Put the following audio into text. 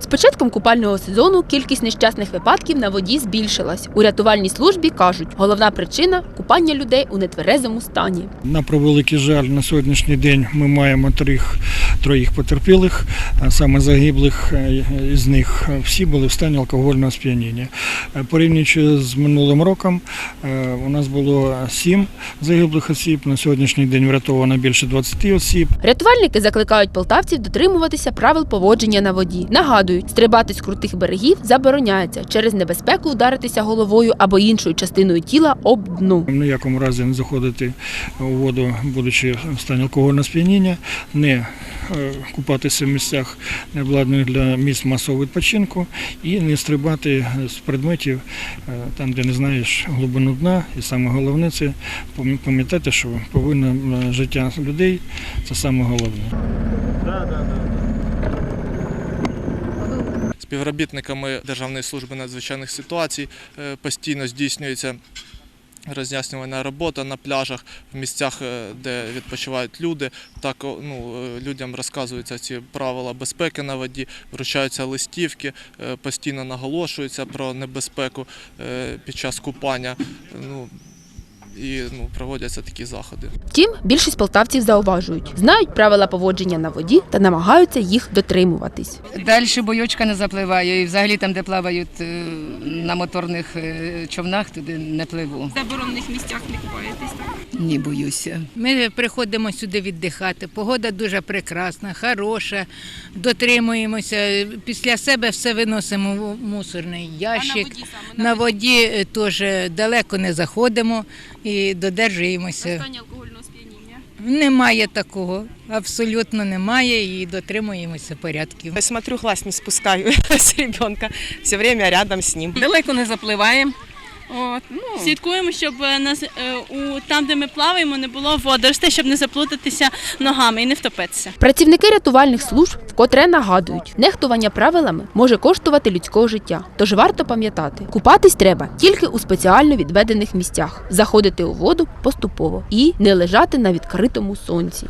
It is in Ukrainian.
З початком купального сезону кількість нещасних випадків на воді збільшилась. У рятувальній службі кажуть, головна причина купання людей у нетверезому стані. На превеликий жаль, на сьогоднішній день ми маємо трьох, троїх потерпілих, саме загиблих е, із них всі були в стані алкогольного сп'яніння. Е, Порівнюючи з минулим роком, е, у нас було сім загиблих осіб. На сьогоднішній день врятовано більше 20 осіб. Рятувальники закликають полтавців дотримуватися правил поводження на воді. Нагадують, стрибати з крутих берегів забороняється через небезпеку вдаритися головою або іншою частиною тіла об дну. В ніякому разі не заходити у воду, будучи в стані алкогольного сп'яніння, не купатися в місцях необладнаних для місць масового відпочинку і не стрибати з предметів е, там, де не знаєш глибину дна. І саме головне це пам'ятати, що повинно е, життя людей це саме головне. Співробітниками Державної служби надзвичайних ситуацій е, постійно здійснюється роз'яснювальна робота на пляжах, в місцях, е, де відпочивають люди. Так ну, е, людям розказуються ці правила безпеки на воді, вручаються листівки, е, постійно наголошуються про небезпеку під час купання. Ну, і ну, проводяться такі заходи. Втім, більшість полтавців зауважують, знають правила поводження на воді та намагаються їх дотримуватись. Далі бойочка не запливає, і взагалі там, де плавають е, на моторних е, човнах, туди не пливу. В заборонених місцях не купаєтесь, так? Ні, боюся. Ми приходимо сюди віддихати. Погода дуже прекрасна, хороша. Дотримуємося. Після себе все виносимо в мусорний А на ящик. воді саме На воді е, теж далеко не заходимо і додержуємося. алкогольного сп'яніння. Немає такого, абсолютно немає і дотримуємося порядків. Я смотрю, глаз не спускаю з ребенка. Все время рядом з ним. Далеко не запливаємо. От, ну, Слідкуємо, щоб е, нас е, у там, де ми плаваємо, не було водоростей, щоб не заплутатися ногами і не втопитися. Працівники рятувальних служб вкотре нагадують, нехтування правилами може коштувати людського життя. Тож варто пам'ятати, купатись треба тільки у спеціально відведених місцях, заходити у воду поступово і не лежати на відкритому сонці.